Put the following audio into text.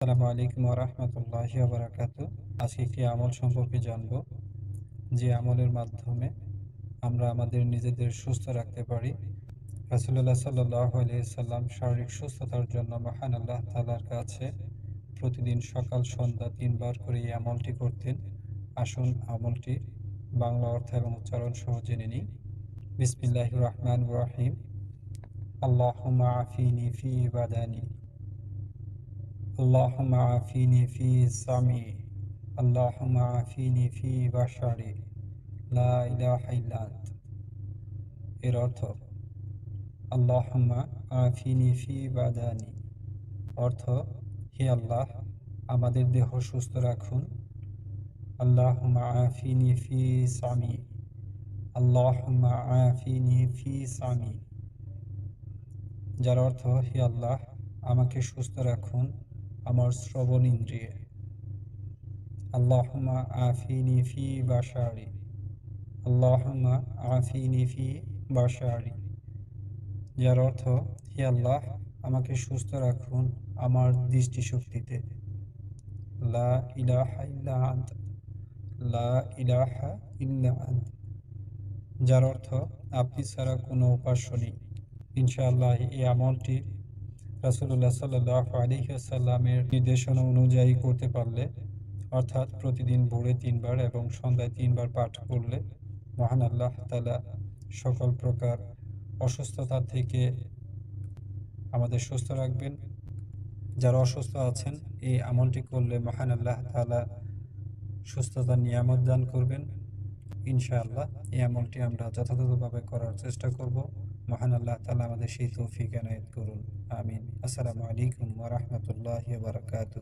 আসসালামু আলাইকুম রহমতুল্লাহ বারাকাত আজকে একটি আমল সম্পর্কে জানব, যে আমলের মাধ্যমে আমরা আমাদের নিজেদের সুস্থ রাখতে পারি। রাসুল্লাহ সাল্লাহ সাল্লাম শারীরিক সুস্থতার জন্য মহান আল্লাহ তালার কাছে প্রতিদিন সকাল, সন্ধ্যা তিনবার করে এই আমলটি করতেন। আসুন আমলটি বাংলা অর্থ এবং উচ্চারণ সহ জেনে নিই। বিসমিল্লাহ রহমান রাহিম। আল্লাহ আফিনি ফি বাদানি اللهم عافيني في سمعي اللهم عافيني في بشري لا إله إلا أنت এর অর্থ আল্লাহম্মা আফিনি ফি বাদানি অর্থ হে আল্লাহ আমাদের দেহ সুস্থ রাখুন আল্লাহম্মা আফিনি ফি সামি আল্লাহম্মা আফিনি ফি সামি যার অর্থ হে আল্লাহ আমাকে সুস্থ রাখুন আমার শ্রবণ ইন্দ্রিয়ে। আল্লাহমা আফিনি ফি বাসারি আল্লাহমা আফিনি ফি বাসারি যার অর্থ, হে আল্লাহ, আমাকে সুস্থ রাখুন আমার দৃষ্টিশক্তিতে। লা ইলাহা ইল্লা আন্ত। লা ইলাহা ইল্লা আন্ত। যার অর্থ, আপনি ছাড়া কোনো উপাস্য নেই। ইনশাআল্লাহ, এই আমলটি রাসুল্লাহ সাল্লাহ আলিহাসাল্লামের নির্দেশনা অনুযায়ী করতে পারলে, অর্থাৎ প্রতিদিন ভোরে তিনবার এবং সন্ধ্যায় তিনবার পাঠ করলে, মহান আল্লাহ তালা সকল প্রকার অসুস্থতা থেকে আমাদের সুস্থ রাখবেন। যারা অসুস্থ আছেন, এই আমলটি করলে মহান আল্লাহ তালা সুস্থতা, নিয়ামত দান করবেন। ইনশাআল্লাহ এই আমলটি আমরা যথাযথভাবে করার চেষ্টা করব। মহান আল্লাহ তালা আমাদের সেই তৌফিক এনায়ত করুন আমিন আসসালামু আলাইকুম ওরহমতুল্লাহ বারকাতু